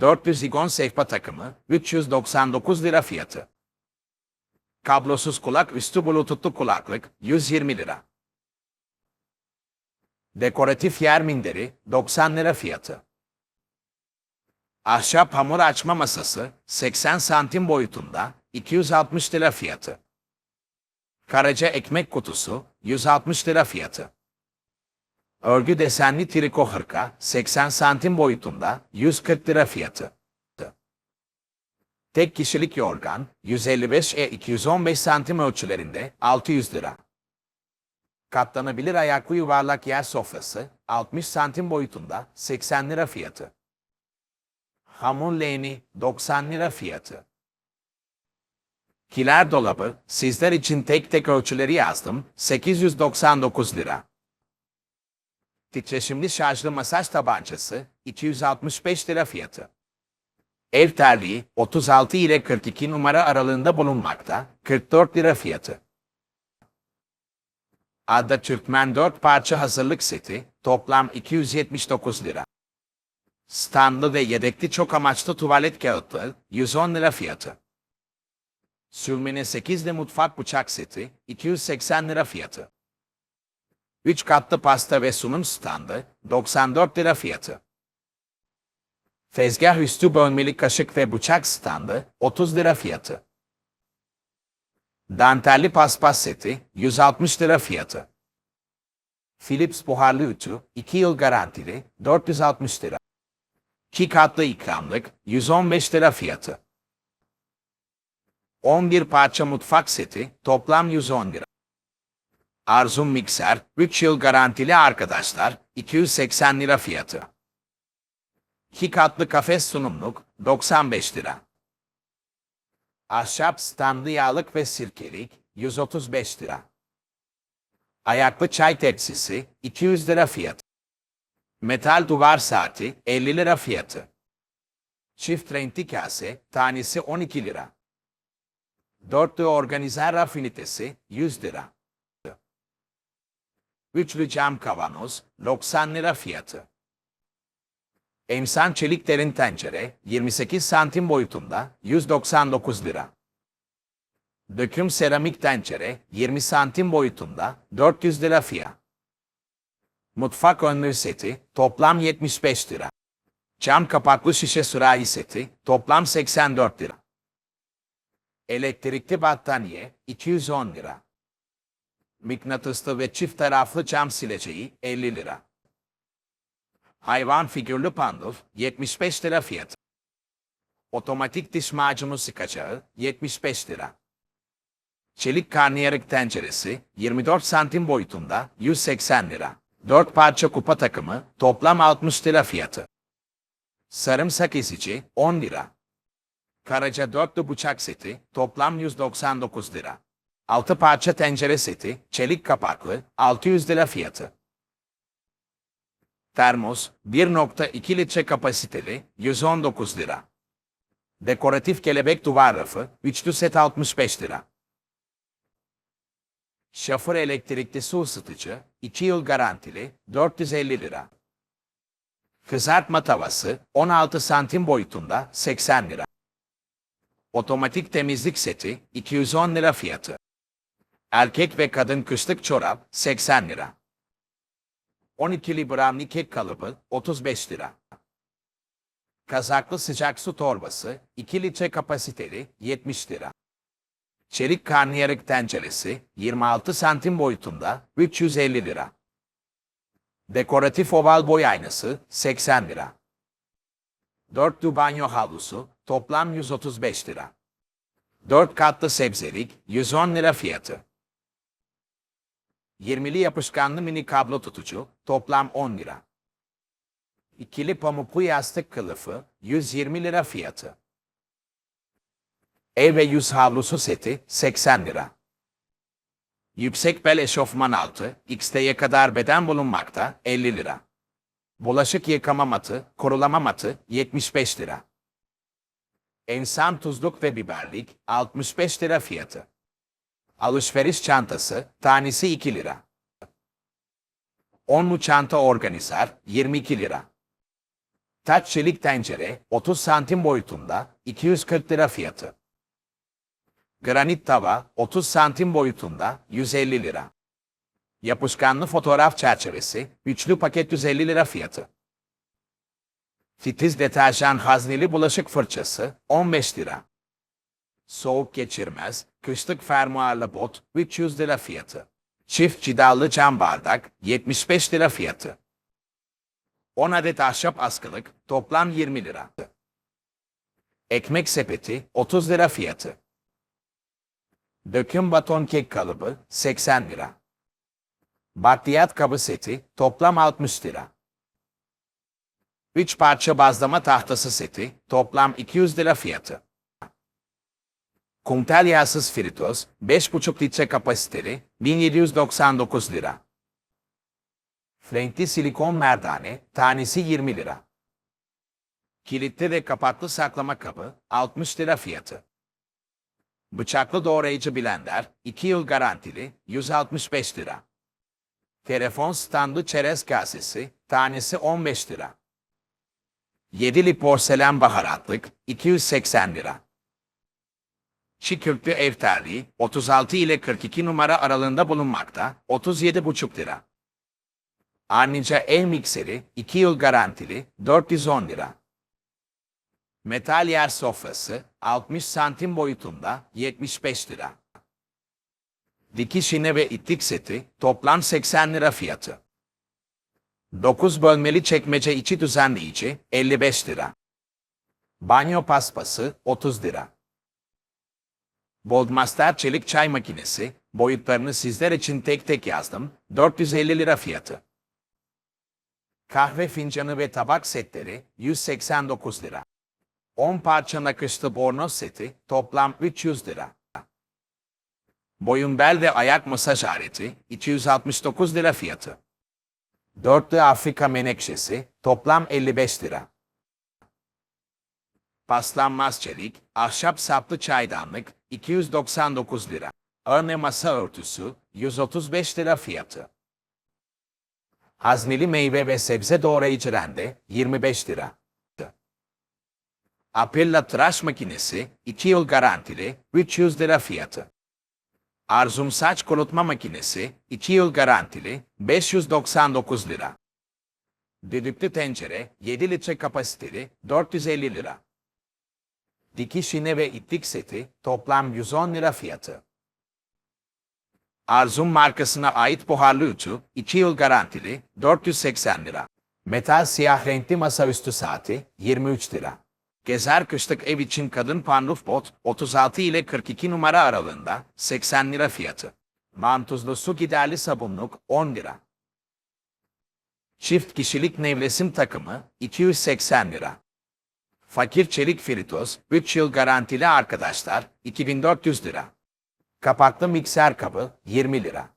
400 igon sehpa takımı 399 lira fiyatı. Kablosuz kulak üstü bluetoothlu kulaklık 120 lira. Dekoratif yer minderi 90 lira fiyatı. Ahşap hamur açma masası 80 santim boyutunda 260 lira fiyatı. Karaca ekmek kutusu 160 lira fiyatı. Örgü desenli triko hırka 80 santim boyutunda 140 lira fiyatı. Tek kişilik yorgan 155 e 215 santim ölçülerinde 600 lira. Katlanabilir ayaklı yuvarlak yer sofrası 60 santim boyutunda 80 lira fiyatı. Hamur leğeni 90 lira fiyatı. Kiler dolabı sizler için tek tek ölçüleri yazdım 899 lira. Titreşimli şarjlı masaj tabancası 265 lira fiyatı. Ev terliği 36 ile 42 numara aralığında bulunmakta 44 lira fiyatı. Ada Türkmen 4 parça hazırlık seti toplam 279 lira. Standlı ve yedekli çok amaçlı tuvalet kağıtları 110 lira fiyatı. Sülmene 8'li mutfak bıçak seti 280 lira fiyatı. 3 katlı pasta ve sunum standı 94 lira fiyatı. Tezgah üstü bölmeli kaşık ve bıçak standı 30 lira fiyatı. Dantelli paspas seti 160 lira fiyatı. Philips buharlı ütü 2 yıl garantili 460 lira. 2 katlı ikramlık 115 lira fiyatı. 11 parça mutfak seti toplam 110 lira. Arzum mikser 3 yıl garantili arkadaşlar 280 lira fiyatı. 2 katlı kafes sunumluk 95 lira. Ahşap standlı yağlık ve sirkelik 135 lira. Ayaklı çay tepsisi 200 lira fiyatı. Metal duvar saati 50 lira fiyatı. Çift renkli kase tanesi 12 lira. Dörtlü organizer rafinitesi 100 lira. Üçlü cam kavanoz 90 lira fiyatı. Emsan çelik derin tencere 28 santim boyutunda 199 lira. Döküm seramik tencere 20 santim boyutunda 400 lira fiyat. Mutfak önlüğü seti toplam 75 lira. Cam kapaklı şişe sürahi seti toplam 84 lira. Elektrikli battaniye 210 lira. Mıknatıslı ve çift taraflı cam sileceği 50 lira. Hayvan figürlü panduf 75 lira fiyatı. Otomatik diş macunu sıkacağı 75 lira. Çelik karnıyarık tenceresi 24 santim boyutunda 180 lira. 4 parça kupa takımı toplam 60 lira fiyatı. Sarımsak ezici 10 lira. Karaca dörtlü bıçak seti toplam 199 lira. 6 parça tencere seti çelik kapaklı 600 lira fiyatı. Termos 1.2 litre kapasiteli 119 lira. Dekoratif kelebek duvar rafı üçlü set 65 lira. Şafır elektrikli su ısıtıcı 2 yıl garantili 450 lira. Kızartma tavası 16 santim boyutunda 80 lira. Otomatik temizlik seti 210 lira fiyatı. Erkek ve kadın kışlık çorap 80 lira. 12'li brownie kek kalıbı 35 lira. Kazaklı sıcak su torbası 2 litre kapasiteli 70 lira. Çelik karnıyarık tenceresi 26 santim boyutunda 350 lira. Dekoratif oval boy aynası 80 lira. Dörtlü banyo havlusu toplam 135 lira. 4 katlı sebzelik 110 lira fiyatı. 20'li yapışkanlı mini kablo tutucu toplam 10 lira. İkili pamuklu yastık kılıfı 120 lira fiyatı. Ev ve yüz havlusu seti 80 lira. Yüksek bel eşofman altı XT'ye kadar beden bulunmakta 50 lira. Bulaşık yıkama matı, korulama matı 75 lira. Ensan tuzluk ve biberlik 65 lira fiyatı. Alışveriş çantası tanesi 2 lira. Onlu çanta organizer 22 lira. Taç çelik tencere 30 santim boyutunda 240 lira fiyatı. Granit tava 30 santim boyutunda 150 lira. Yapışkanlı fotoğraf çerçevesi üçlü paket 150 lira fiyatı. Titiz deterjan hazneli bulaşık fırçası 15 lira. Soğuk geçirmez, kışlık fermuarlı bot 300 lira fiyatı. Çift cidalı cam bardak 75 lira fiyatı. 10 adet ahşap askılık toplam 20 lira. Ekmek sepeti 30 lira fiyatı. Döküm baton kek kalıbı 80 lira. Bakliyat kabı seti toplam 60 lira. 3 parça bazlama tahtası seti toplam 200 lira fiyatı. Kumtel yağsız fritöz 5,5 litre kapasiteli 1799 lira. Flenkli silikon merdane tanesi 20 lira. Kilitli ve kapaklı saklama kabı 60 lira fiyatı. Bıçaklı doğrayıcı blender 2 yıl garantili 165 lira. Telefon standı çerez kasesi tanesi 15 lira. Yedili porselen baharatlık 280 lira. Çiğ köfte ev terliği 36 ile 42 numara aralığında bulunmakta 37,5 lira. Arnica ev mikseri 2 yıl garantili 410 lira. Metal yer sofrası 60 santim boyutunda 75 lira. Dikiş iğne ve itlik seti toplam 80 lira fiyatı. 9 bölmeli çekmece içi düzenleyici 55 lira. Banyo paspası 30 lira. Boldmaster çelik çay makinesi boyutlarını sizler için tek tek yazdım 450 lira fiyatı. Kahve fincanı ve tabak setleri 189 lira. 10 parça nakışlı bornoz seti toplam 300 lira. Boyun bel ve ayak masaj aleti 269 lira fiyatı. Dörtlü Afrika menekşesi toplam 55 lira. Paslanmaz çelik, ahşap saplı çaydanlık 299 lira. Örne masa örtüsü 135 lira fiyatı. Hazneli meyve ve sebze doğrayıcı rende 25 lira. Apella tıraş makinesi 2 yıl garantili 300 lira fiyatı. Arzum saç kurutma makinesi 2 yıl garantili 599 lira. Düdüklü tencere 7 litre kapasiteli 450 lira. Dikiş ve iplik seti toplam 110 lira fiyatı. Arzum markasına ait buharlı ütü 2 yıl garantili 480 lira. Metal siyah renkli masaüstü saati 23 lira. Gezer kışlık ev için kadın panruf bot 36 ile 42 numara aralığında 80 lira fiyatı. Mantuzlu su giderli sabunluk 10 lira. Çift kişilik nevresim takımı 280 lira. Fakir çelik fritöz 3 yıl garantili arkadaşlar 2400 lira. Kapaklı mikser kabı 20 lira.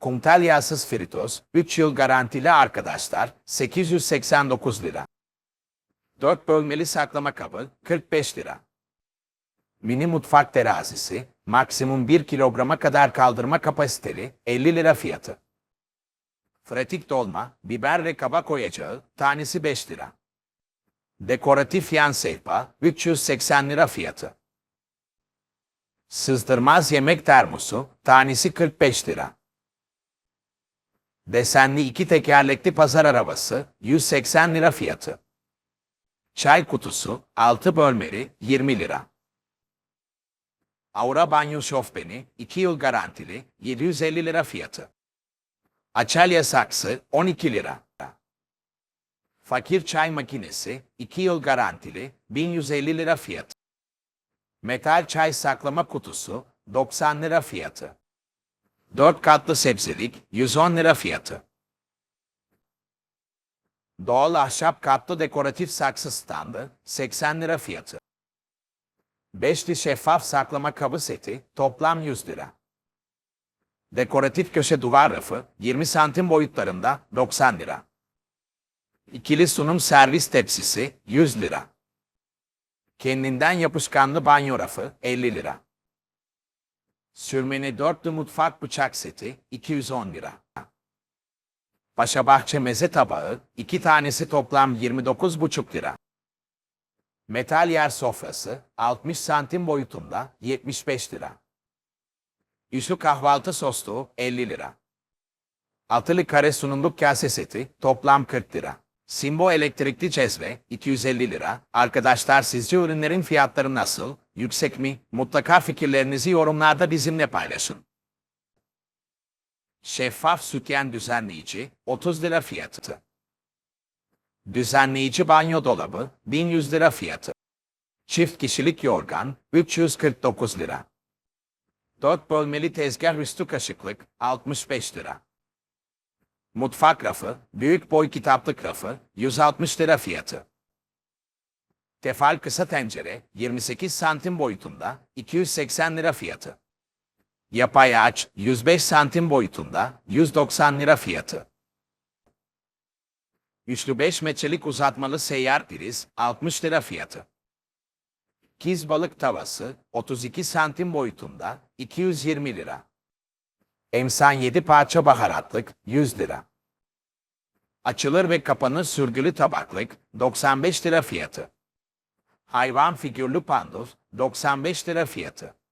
Kumtel yağsız fritöz 3 yıl garantili arkadaşlar 889 lira. 4 bölmeli saklama kabı 45 lira. Mini mutfak terazisi maksimum 1 kilograma kadar kaldırma kapasiteli 50 lira fiyatı. Fretik dolma, biber ve kabak koyacağı tanesi 5 lira. Dekoratif yan sehpa 380 lira fiyatı. Sızdırmaz yemek termosu tanesi 45 lira. Desenli iki tekerlekli pazar arabası 180 lira fiyatı. Çay kutusu 6 bölmeli 20 lira. Aura banyo şofbeni 2 yıl garantili 750 lira fiyatı. Açalya saksı 12 lira. Fakir çay makinesi 2 yıl garantili 1150 lira fiyatı. Metal çay saklama kutusu 90 lira fiyatı. 4 katlı sebzelik 110 lira fiyatı. Doğal ahşap katlı dekoratif saksı standı 80 lira fiyatı. Beşli şeffaf saklama kabı seti toplam 100 lira. Dekoratif köşe duvar rafı 20 santim boyutlarında 90 lira. İkili sunum servis tepsisi 100 lira. Kendinden yapışkanlı banyo rafı 50 lira. Sürmeni dörtlü mutfak bıçak seti 210 lira. Paşabahçe meze tabağı, iki tanesi toplam 29,5 lira. Metal yer sofrası, 60 santim boyutunda, 75 lira. Üstü kahvaltı soslu, 50 lira. Altılı kare sunumluk kase seti, toplam 40 lira. Simbo elektrikli cezve, 250 lira. Arkadaşlar sizce ürünlerin fiyatları nasıl? Yüksek mi? Mutlaka fikirlerinizi yorumlarda bizimle paylaşın. Şeffaf sütyen düzenleyici 30 lira fiyatı. Düzenleyici banyo dolabı 1100 lira fiyatı. Çift kişilik yorgan 349 lira. 4 bölmeli tezgah üstü kaşıklık 65 lira. Mutfak rafı, büyük boy kitaplık rafı 160 lira fiyatı. Tefal kısa tencere 28 santim boyutunda 280 lira fiyatı. Yapay ağaç 105 santim boyutunda 190 lira fiyatı. Üçlü 5 metrelik uzatmalı seyyar priz 60 lira fiyatı. Kiz balık tavası 32 santim boyutunda 220 lira. Emsan 7 parça baharatlık 100 lira. Açılır ve kapanır sürgülü tabaklık 95 lira fiyatı. Hayvan figürlü pandus 95 lira fiyatı.